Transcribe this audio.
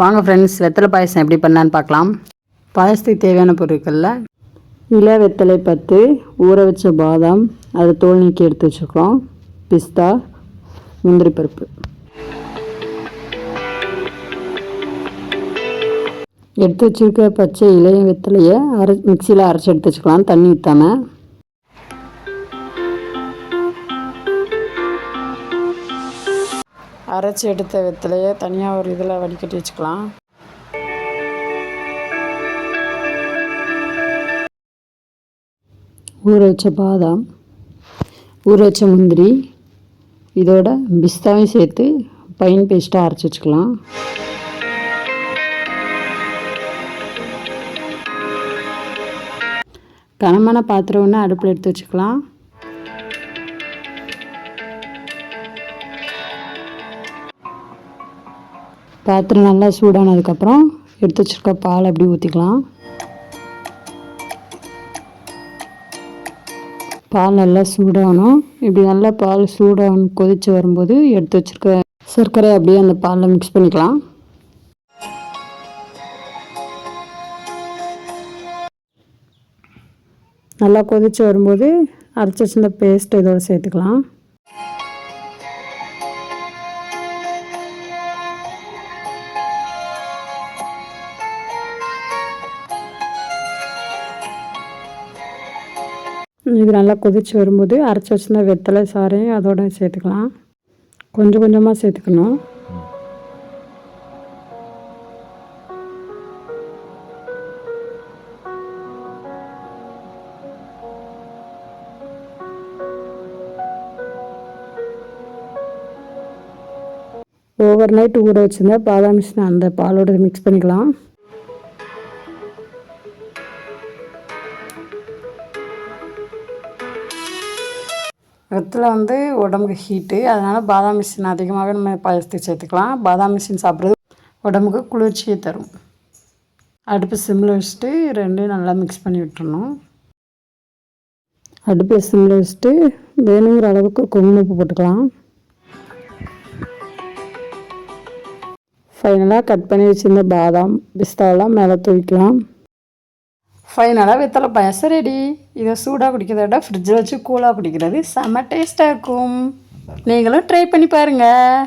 வாங்க ஃப்ரெண்ட்ஸ் வெத்தலை பாயசம் எப்படி பண்ணலான்னு பார்க்கலாம். பாயசத்துக்கு தேவையான பொருட்களில் இலை வெத்தலை பத்து ஊற வச்ச பாதாம் அதை தோல் நீக்கி எடுத்து வச்சுருக்கோம் பிஸ்தா முந்திரி பருப்பு. எடுத்து வச்சுருக்க பச்சை இலைய வெத்தலையை அரை மிக்சியில் அரைச்சி எடுத்து வச்சுக்கலாம். தண்ணி ஊற்றாம அரைச்சி எடுத்த வெத்திலையே தனியாக ஒரு இதில் வடிகட்டி வச்சுக்கலாம். ஊற வச்ச பாதாம் ஊற வச்ச முந்திரி இதோட பிஸ்தாவையும் சேர்த்து பைன் பேஸ்ட்டாக அரைச்சி வச்சுக்கலாம். கனமான பாத்திரம் ஒன்று அடுப்பில் எடுத்து வச்சுக்கலாம். பாத்திரம் நல்லா சூடானதுக்கப்புறம் எடுத்து வச்சுருக்க பால் அப்படி ஊற்றிக்கலாம் பால் நல்லா சூடாகணும். இப்படி நல்லா பால் சூடாகணும் கொதித்து வரும்போது எடுத்து வச்சுருக்க சர்க்கரை அப்படியே அந்த பாலில் மிக்ஸ் பண்ணிக்கலாம். நல்லா கொதித்து வரும்போது அரைச்சி வச்சிருந்த பேஸ்ட் இதோட சேர்த்துக்கலாம். இது நல்லா கொதித்து வரும்போது அரைச்சி வச்சிருந்த வெத்தலை சாறையும் அதோட சேர்த்துக்கலாம். கொஞ்சம் கொஞ்சமாக சேர்த்துக்கணும். ஓவர் நைட் ஊற வச்சுருந்தா பாதாம் மிஷினை அந்த பாலோட மிக்ஸ் பண்ணிக்கலாம். வெத்தில் வந்து உடம்புக்கு ஹீட்டு அதனால் பாதாம் மிஷின் அதிகமாகவே நம்ம பாயசத்துக்கு சேர்த்துக்கலாம். பாதாம் மிஷின் சாப்பிட்றது உடம்புக்கு குளிர்ச்சியை தரும். அடுப்பு சிம்மில் வச்சுட்டு ரெண்டையும் நல்லா மிக்ஸ் பண்ணி விட்டுறணும். அடுப்பு சிம்மில் வச்சுட்டு வேணுங்கிற அளவுக்கு குங்குமப்பு போட்டுக்கலாம். ஃபைனலாக கட் பண்ணி வச்சுருந்த பாதாம் பிஸ்தாவெல்லாம் மேலே தூவிக்கலாம். ஃபைனலாக வெத்தலை பாயசம் ரெடி இதை சூடாக குடிக்கிறத விட ஃப்ரிட்ஜில் வச்சு கூலாக குடிக்கிறது செம்ம டேஸ்ட்டாக இருக்கும். நீங்களும் ட்ரை பண்ணி பாருங்கள்